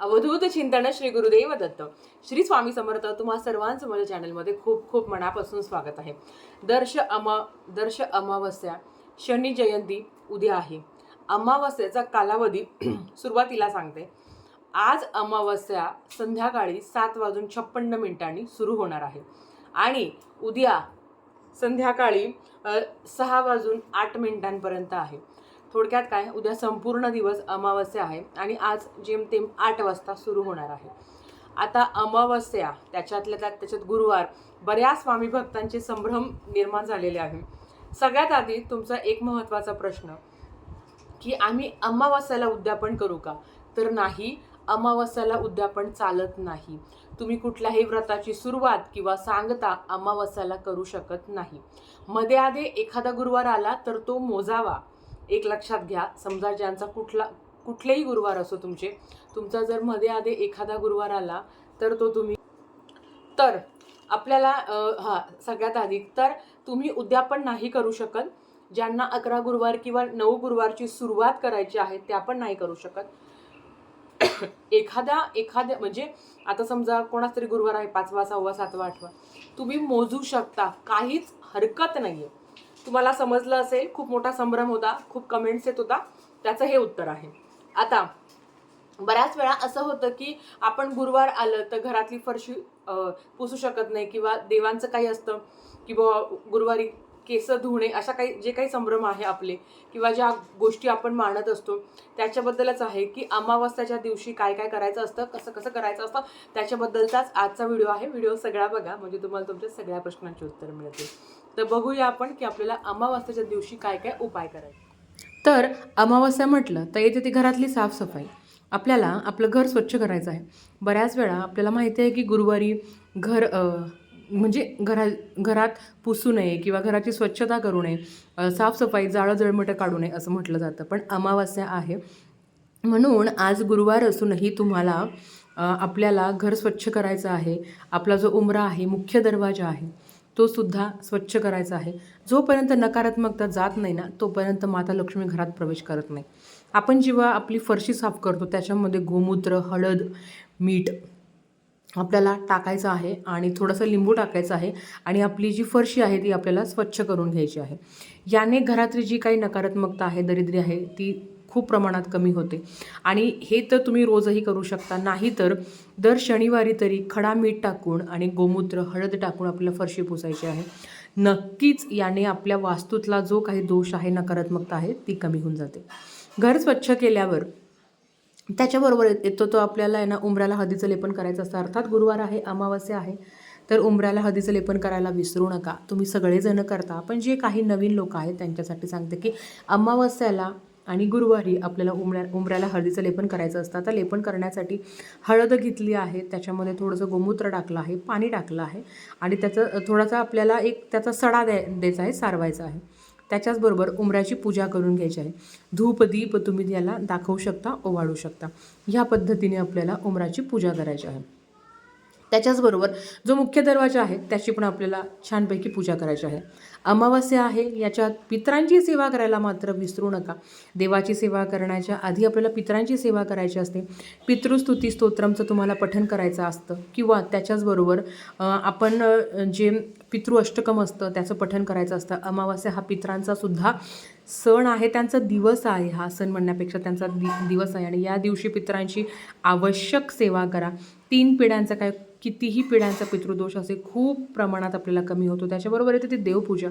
अवधूत चिंतन श्री गुरुदेव दत्त. श्री स्वामी समर्थ तुम्हा सर्वांचं माझ्या चॅनलमध्ये खूप खूप मनापासून स्वागत आहे. दर्श अमा दर्श अमावस्या शनी जयंती उद्या आहे. अमावस्येचा कालावधी सुरुवातीला सांगते. आज अमावस्या संध्याकाळी सात वाजून छप्पन्न मिनिटांनी सुरू होणार आहे. आणि उद्या संध्याकाळी सहा वाजून आठ मिनिटांपर्यंत आहे. थोडक्यात काय? उद्या संपूर्ण दिवस अमावस्या आहे आणि आज जेमतेम आठ वाजता सुरू होणार आहे. आता अमावस्या त्याच्यातल्या त्यात त्याच्यात गुरुवार बऱ्याच स्वामी भक्तांचे संभ्रम निर्माण झालेले आहे. सगळ्यात आधी तुमचा एक महत्त्वाचा प्रश्न की आम्ही अमावस्याला उद्यापन करू का? तर नाही अमावस्याला उद्यापन चालत नाही. तुम्ही कुठल्याही व्रताची सुरुवात किंवा सांगता अमावस्याला करू शकत नाही. मध्ये आधी एखादा गुरुवार आला तर तो मोजावा. एक लक्षात घ्या. समजा ज्यांचा कुठला कुठलेही गुरुवार असो तुमचे तुमचा जर मध्ये आधी एखादा गुरुवार आला तर तो तुम्ही तर आपल्याला हा सगळ्यात आधी तर तुम्ही उद्या पण नाही करू शकत. ज्यांना अकरा गुरुवार किंवा नऊ गुरुवारची सुरुवात करायची आहे त्या पण नाही करू शकत. एखाद्या एखाद्या म्हणजे आता समजा कोणाच तरी गुरुवार आहे पाचवा सहावा सातवा आठवा. तुम्ही मोजू शकता काहीच हरकत नाही आहे तुम्हाला समजलं असेल खूप मोठा संभ्रम होता खूप कमेंट्स येत होता. त्याचं हे उत्तर आहे. आता बऱ्याच वेळा असं होतं की आपण गुरुवार आलं तर घरातली फरशी पुसू शकत नाही किंवा देवांचं काही असतं की बुवा गुरुवारी केस धुणे अशा काही जे काही संभ्रम आहे आपले किंवा ज्या गोष्टी आपण मानत असतो त्याच्याबद्दलच आहे की अमावस्याच्या दिवशी काय काय करायचं असतं कसं कसं करायचं असतं त्याच्याबद्दलचाच आजचा व्हिडिओ आहे. व्हिडिओ सगळा बघा म्हणजे तुम्हाला तुमच्या सगळ्या प्रश्नांची उत्तर मिळतील. तर बघूया आपण की आपल्याला अमावस्याच्या दिवशी काय काय उपाय करायचे. तर अमावस्या म्हटलं तर येते ती घरातली साफसफाई. आपल्याला आपलं घर स्वच्छ करायचं आहे. बऱ्याच वेळा आपल्याला माहिती आहे की गुरुवारी घर म्हणजे घरा घरात पुसू नये किंवा घराची स्वच्छता करू नये साफसफाई जाळं जळमटं काढू नये असं म्हटलं जातं. पण अमावस्या आहे. म्हणून आज गुरुवार असूनही तुम्हाला आपल्याला घर स्वच्छ करायचं आहे. आपला जो उमरा आहे मुख्य दरवाजा आहे तो सुद्धा स्वच्छ करायचा आहे. जोपर्यंत नकारात्मकता जात नाही ना तोपर्यंत माता लक्ष्मी घरात प्रवेश करत नाही. आपण जेव्हा आपली फरशी साफ करतो त्याच्यामध्ये गोमूत्र हळद मीठ आपल्याला टाकायचं आहे आणि थोडंसं लिंबू टाकायचं आहे आणि आपली जी फरशी आहे ती आपल्याला स्वच्छ करून घ्यायची आहे. याने घरातली जी काही नकारात्मकता आहे दरिद्री आहे ती खूप प्रमाणात कमी होते. आणि हे तर तुम्ही रोजही करू शकता. नाही तर दर शनिवारी तरी खडा मीठ टाकून आणि गोमूत्र हळद टाकून आपल्याला फरशी पुसायची आहे. नक्कीच याने आपल्या वास्तूतला जो काही दोष आहे नकारात्मकता आहे ती कमी होऊन जाते. घर स्वच्छ केल्यावर त्याच्याबरोबर येतो तो आपल्याला आहे ना उंबऱ्याला हळदीचं लेपन करायचं असतं. अर्थात गुरुवार आहे अमावस्या आहे. तर उंबऱ्याला हळदीचं लेपन करायला विसरू नका. तुम्ही सगळेजणं करता. पण जे काही नवीन लोक आहेत त्यांच्यासाठी सांगते की अमावस्याला आणि गुरुवारी आपल्याला उमऱ्या उंबऱ्याला हळदीचं लेपन करायचं असतं. आता लेपन करण्यासाठी हळद घेतली आहे. त्याच्यामध्ये थोडंसं गोमूत्र टाकलं आहे पाणी टाकलं आहे. आणि त्याचं थोडासा आपल्याला एक त्याचा सडा द्या द्यायचा आहे सारवायचा आहे. त्याच्याचबरोबर उमऱ्याची पूजा करून घ्यायची आहे. धूप दीप तुम्ही याला दाखवू शकता ओवाळू शकता. ह्या पद्धतीने आपल्याला उमराची पूजा करायची आहे. त्याच्याचबरोबर जो मुख्य दरवाजा आहे त्याची पण आपल्याला छानपैकी पूजा करायची आहे. अमावस्या आहे याच्यात पितरांची सेवा करायला मात्र विसरू नका. देवाची सेवा करण्याच्या आधी आपल्याला पितरांची सेवा करायची असते. पितृस्तुती स्तोत्रमचं तुम्हाला पठण करायचं असतं. किंवा त्याच्याचबरोबर आपण जे पितृ अष्टकम असतं त्याचं पठन करायचं असतं. अमावास्या हा पित्रांचा सुद्धा सण आहे त्यांचा दिवस आहे हा सण म्हणण्यापेक्षा त्यांचा दि दिवस आहे. आणि या दिवशी पितरांची आवश्यक सेवा करा. तीन पिढ्यांचा काय कितीही पिढ्यांचा पितृदोष असे खूप प्रमाणात आपल्याला कमी होतो. त्याच्याबरोबर येते ती देवपूजा.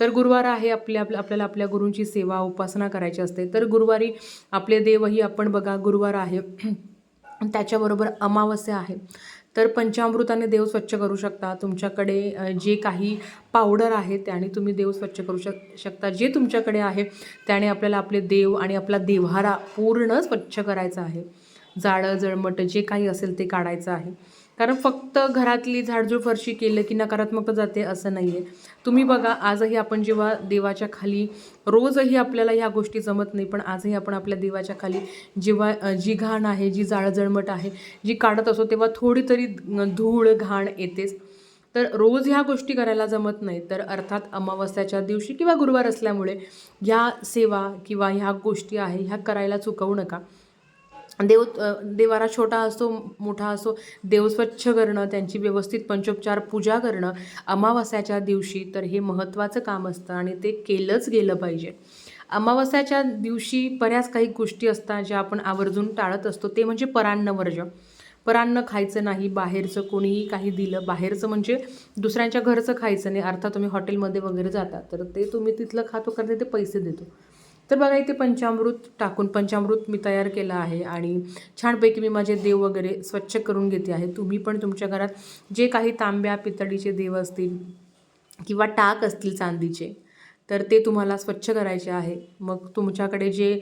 तर गुरुवार आहे आपल्या आपल्या आपल्याला आपल्या गुरूंची सेवा उपासना करायची असते. तर गुरुवारी आपले देवही आपण बघा गुरुवार आहे. त्याच्याबरोबर अमावस्या आहे. तर पंचामृताने देव स्वच्छ करू शकता. तुमच्याकडे जे काही पावडर आहे त्याने तुम्ही देव स्वच्छ करू शक शकता. जे तुमच्याकडे आहे त्याने आपल्याला आपले देव आणि आपला देव्हारा पूर्ण स्वच्छ करायचा आहे. जाळं जळमट जे काही असेल ते काढायचं आहे. कारण फक्त घरातली झाडझूड फरशी केलं की नकारात्मकता जाते असं नाही आहे तुम्ही बघा आजही आपण जेव्हा देवाच्या खाली रोजही आपल्याला ह्या गोष्टी जमत नाही पण आजही आपण आपल्या देवाच्या खाली जेव्हा जी घाण आहे जी जाळं जळमट आहे जी काढत असो तेव्हा थोडी तरी धूळ घाण येतेच. तर रोज ह्या गोष्टी करायला जमत नाही. तर अर्थात अमावस्याच्या दिवशी किंवा गुरुवार असल्यामुळे ह्या सेवा किंवा ह्या गोष्टी आहे ह्या करायला चुकवू नका. देव देवारा छोटा असो मोठा असो देव स्वच्छ करणं त्यांची व्यवस्थित पंचोपचार पूजा करणं अमावस्याच्या दिवशी तर हे महत्त्वाचं काम असतं आणि ते केलंच गेलं पाहिजे. अमावस्याच्या दिवशी बऱ्याच काही गोष्टी असतात ज्या आपण आवर्जून टाळत असतो. ते म्हणजे परान्नवर्ज परान्न खायचं नाही बाहेरचं कोणीही काही दिलं. बाहेरचं म्हणजे दुसऱ्यांच्या घरचं खायचं नाही. अर्थात तुम्ही हॉटेलमध्ये वगैरे जाता तर ते तुम्ही तिथलं खातो करते ते पैसे देतो. तर बघा इथे पंचामृत टाकून पंचामृत मी तयार केलं आहे आणि छानपैकी मी माझे देव वगैरे स्वच्छ करून घेते आहे. तुम्ही पण तुमच्या घरात जे काही तांब्या पितळीचे देव असतील किंवा टाक असतील चांदीचे तर ते तुम्हाला स्वच्छ करायचे आहे. मग तुमच्याकडे जे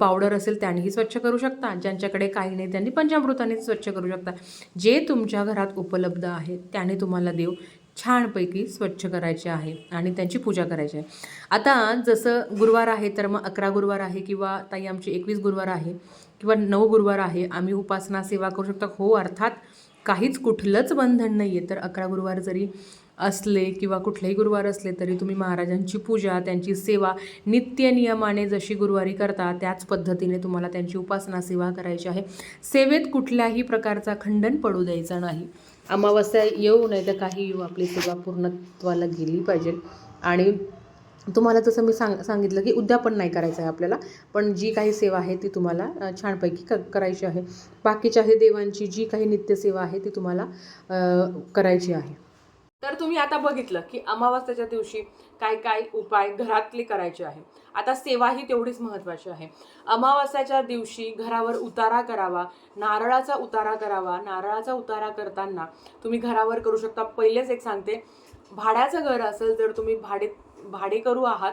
पावडर असेल त्यानेही स्वच्छ करू शकता ज्यांच्याकडे काही नाही त्यांनी पंचामृताने स्वच्छ करू शकता. जे तुमच्या घरात उपलब्ध आहे त्याने तुम्हाला देव छानपैकी स्वच्छ करायचे आहे आणि त्यांची पूजा करायची आहे. आता जसं गुरुवार आहे तर मग अकरा गुरुवार आहे किंवा ताई आमची एकवीस गुरुवार आहे किंवा नऊ गुरुवार आहे आम्ही उपासना सेवा करू शकतो. हो अर्थात काहीच कुठलंच बंधन नाही आहे तर अकरा गुरुवार जरी असले किंवा कुठलेही गुरुवार असले तरी तुम्ही महाराजांची पूजा त्यांची सेवा नित्य नियमाने जशी गुरुवारी करता त्याच पद्धतीने तुम्हाला त्यांची उपासना सेवा करायची आहे. सेवेत कुठल्याही प्रकारचा खंडन पडू द्यायचा नाही. अमावस्या येऊ नाही तर काही येऊ. आपली सेवा पूर्णत्वाला गेली पाहिजे. आणि तुम्हाला जसं मी सांग सांगितलं की उद्यापन नाही करायचं आहे आपल्याला पण जी काही सेवा आहे ती तुम्हाला छानपैकी क करायची आहे. बाकीच्या हे देवांची जी काही नित्यसेवा आहे ती तुम्हाला करायची आहे. तर तुम्ही आता बघितलं की अमावस्याच्या दिवशी काय काय उपाय घरातले करायचे आहे. आता सेवा ही तेवढीच महत्त्वाची आहे. अमावस्याच्या दिवशी घरावर उतारा करावा नारळाचा उतारा करावा. नारळाचा उतारा करताना तुम्ही घरावर करू शकता. पहिलेच एक सांगते भाड्याचं घर असेल तर तुम्ही भाडे भाडे करू आहात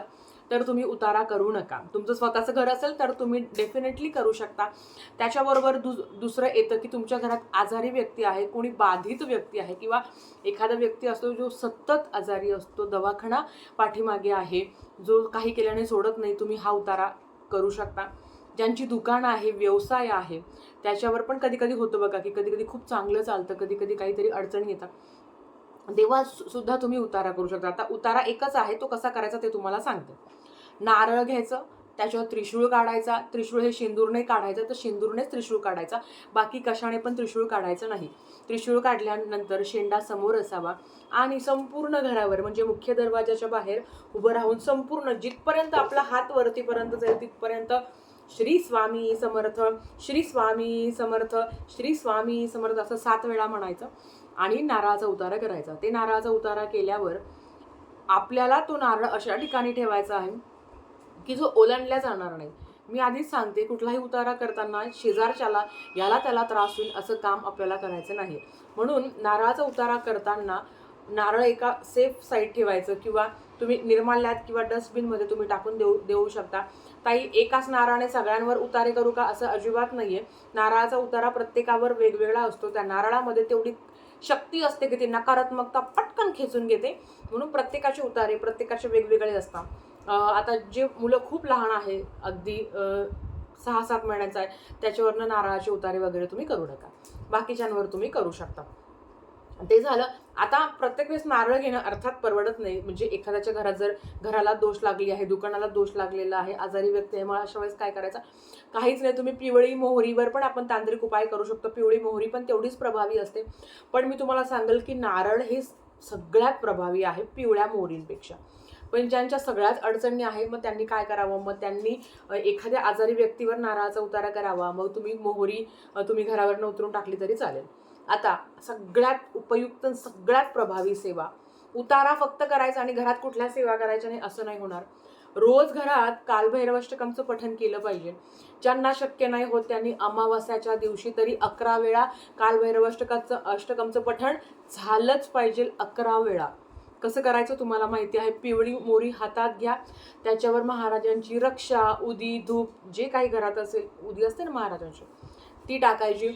तर तुम्ही उतारा करू नका. तुमचं स्वतःचं घर असेल तर तुम्ही डेफिनेटली करू शकता. त्याच्याबरोबर दुस दुसरं येतं की तुमच्या घरात आजारी व्यक्ती आहे कोणी बाधित व्यक्ती आहे किंवा एखादा व्यक्ती असतो जो सतत आजारी असतो दवाखाना पाठीमागे आहे जो काही केल्याने सोडत नाही तुम्ही हा उतारा करू शकता. ज्यांची दुकानं आहे व्यवसाय आहे त्याच्यावर पण कधी कधी होतं बघा की कधी कधी खूप चांगलं चालतं कधी कधी काहीतरी अडचणी येतात. देवा सुद्धा तुम्ही उतारा करू शकता. आता उतारा एकच आहे तो कसा करायचा ते तुम्हाला सांगते. नारळ घ्यायचं त्याच्यावर त्रिशूळ काढायचा. त्रिशूळ हे शेंदूरने काढायचं तर शेंदूरनेच त्रिशूळ काढायचा. बाकी कशाने पण त्रिशूळ काढायचं नाही. त्रिशूळ काढल्यानंतर शेंडा समोर असावा आणि संपूर्ण घरावर म्हणजे मुख्य दरवाजाच्या बाहेर उभं राहून संपूर्ण जिथपर्यंत आपला हात वरतीपर्यंत जाईल तिथपर्यंत श्री स्वामी समर्थ श्री स्वामी समर्थ श्री स्वामी समर्थ असं सात वेळा म्हणायचं. आणि नारळाचा उतारा करायचा. ते नारळाचा उतारा केल्यावर आपल्याला तो नारळ अशा ठिकाणी ठेवायचा आहे की जो ओलांडला जाणार नाही. मी आधीच सांगते कुठलाही उतारा करताना शेजारच्याला याला त्याला त्रास होईल असं काम आपल्याला करायचं नाही. म्हणून नारळाचा उतारा करताना नारळ एका सेफ साईड ठेवायचं किंवा तुम्ही निर्माल्यात किंवा डस्टबिनमध्ये तुम्ही टाकून देऊ देऊ शकता. ताई एकाच नारळाने सगळ्यांवर उतारे करू का असं अजिबात नाही आहे नारळाचा उतारा प्रत्येकावर वेगवेगळा असतो. त्या नारळामध्ये तेवढी शक्ती असते की ती नकारात्मकता पटकन खेचून घेते. म्हणून प्रत्येकाचे उतारे प्रत्येकाचे वेगवेगळे असतात. आता जे मुलं खूप लहान आहे अगदी अं, सहा सात महिन्याचा आहे त्याच्यावरनं नारळाचे उतारे वगैरे तुम्ही करू नका. बाकीच्यांवर तुम्ही करू शकता. ते झालं. आता प्रत्येक वेळेस नारळ घेणं अर्थात परवडत नाही. म्हणजे एखाद्याच्या घरात जर घराला दोष लागली आहे दुकानाला दोष लागलेला आहे आजारी व्यक्ती आहे मग अशा वेळेस काय करायचं? काहीच नाही. तुम्ही पिवळी मोहरीवर पण आपण तांत्रिक उपाय करू शकतो. पिवळी मोहरी पण तेवढीच प्रभावी असते. पण मी तुम्हाला सांगेल की नारळ हे सगळ्यात प्रभावी आहे पिवळ्या मोहरींपेक्षा. पण ज्यांच्या सगळ्याच अडचणी आहे मग त्यांनी काय करावं? मग त्यांनी एखाद्या आजारी व्यक्तीवर नारळाचा उतारा करावा. मग तुम्ही मोहरी तुम्ही घरावरनं उतरून टाकली तरी चालेल. आता सगळ्यात उपयुक्त सगळ्यात प्रभावी सेवा. उतारा फक्त करायचा आणि घरात कुठल्या सेवा करायच्या नाही असं नाही होणार. रोज घरात कालभैरवाष्टकमचं पठन केलं पाहिजे. ज्यांना शक्य नाही होत त्यांनी अमावास्याच्या दिवशी तरी अकरा वेळा कालभैरवाष्टकाचं अष्टकमचं पठण झालंच पाहिजे अकरा वेळा. कसं करायचं तुम्हाला माहिती आहे? पिवळी मोरी हातात घ्या. त्याच्यावर महाराजांची रक्षा उदी धूप जे काही घरात असेल उदी असते ना महाराजांची ती टाकायची.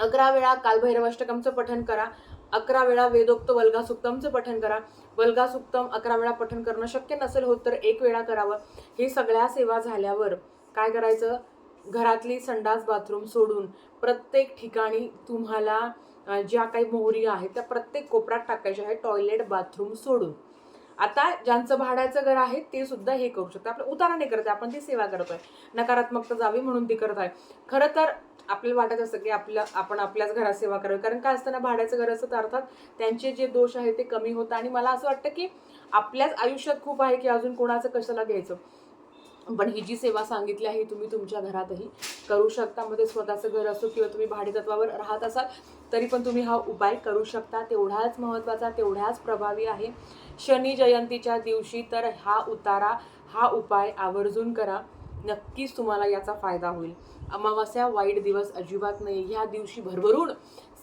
अकरा वेळा कालभैरवाष्टकमचं पठण करा अकरा वेळा वेदोक्त वल्गा सुक्तमचं पठण करा. वल्गा सुक्तम अकरा वेळा पठण करणं शक्य नसेल होत तर एक वेळा करावं. हे सगळ्या सेवा झाल्यावर काय करायचं? घरातली संडास बाथरूम सोडून प्रत्येक ठिकाणी तुम्हाला ज्या काही मोहरी आहेत त्या प्रत्येक कोपऱ्यात टाकायच्या आहे टॉयलेट बाथरूम सोडून. आता ज्यांचं भाड्याचं घर आहे ते सुद्धा हे करू शकतात. आपलं उतारा नाही करत आहे, आपण ती सेवा करतोय. नकारात्मकता जावी म्हणून ती करत आहे खरं तर आपल्याला वाटत असतं की आपलं आपण आपल्याच घरात सेवा करावी. कारण काय असतं ना भाड्याचं घर असतं तर अर्थात त्यांचे जे दोष आहेत ते कमी होतात आणि मला असं वाटतं की आपल्याच आयुष्यात खूप आहे की अजून कोणाचं कशाला घ्यायचं. पण ही जी सेवा सांगितली आहे तुम्ही तुमच्या घरातही करू शकता. मध्ये स्वतःचं घर असो किंवा तुम्ही भाडेतत्वावर राहत असाल तरी पण तुम्ही हा उपाय करू शकता. तेवढाच महत्त्वाचा तेवढाच प्रभावी आहे. शनी जयंतीच्या दिवशी तर हा उतारा हा उपाय आवर्जून करा. नक्कीच तुम्हाला याचा फायदा होईल. अमावास्या वाईट दिवस अजिबात नाही. ह्या दिवशी भरभरून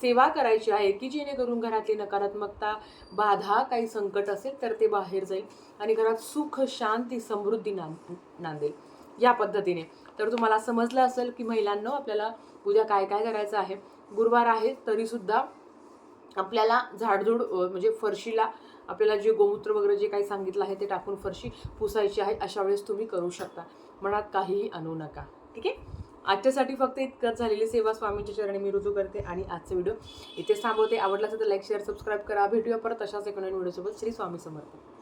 सेवा करायची आहे की जेणेकरून घरातली नकारात्मकता बाधा काही संकट असेल तर ते बाहेर जाईल आणि घरात सुख शांती समृद्धी नांद नांदेल. या पद्धतीने. तर तुम्हाला समजलं असेल की महिलांना आपल्याला उद्या काय काय करायचं आहे? गुरुवार आहे तरीसुद्धा आपल्याला झाडझूड म्हणजे फरशीला आपल्याला जे गोमूत्र वगैरे जे काही सांगितलं आहे ते टाकून फरशी पुसायची आहे अशा वेळेस तुम्ही करू शकता. मनात काहीही आणू नका. ठीक आहे? आजच्यासाठी फक्त इतकंच झालेली सेवा स्वामींच्या चरणी मी रुजू करते आणि आजचा व्हिडिओ इथेच थांबवते. आवडला असेल तर लाईक शेअर सबस्क्राईब करा. भेटूया परत अशाच एका व्हिडिओसोबत. श्री स्वामी समर्थ.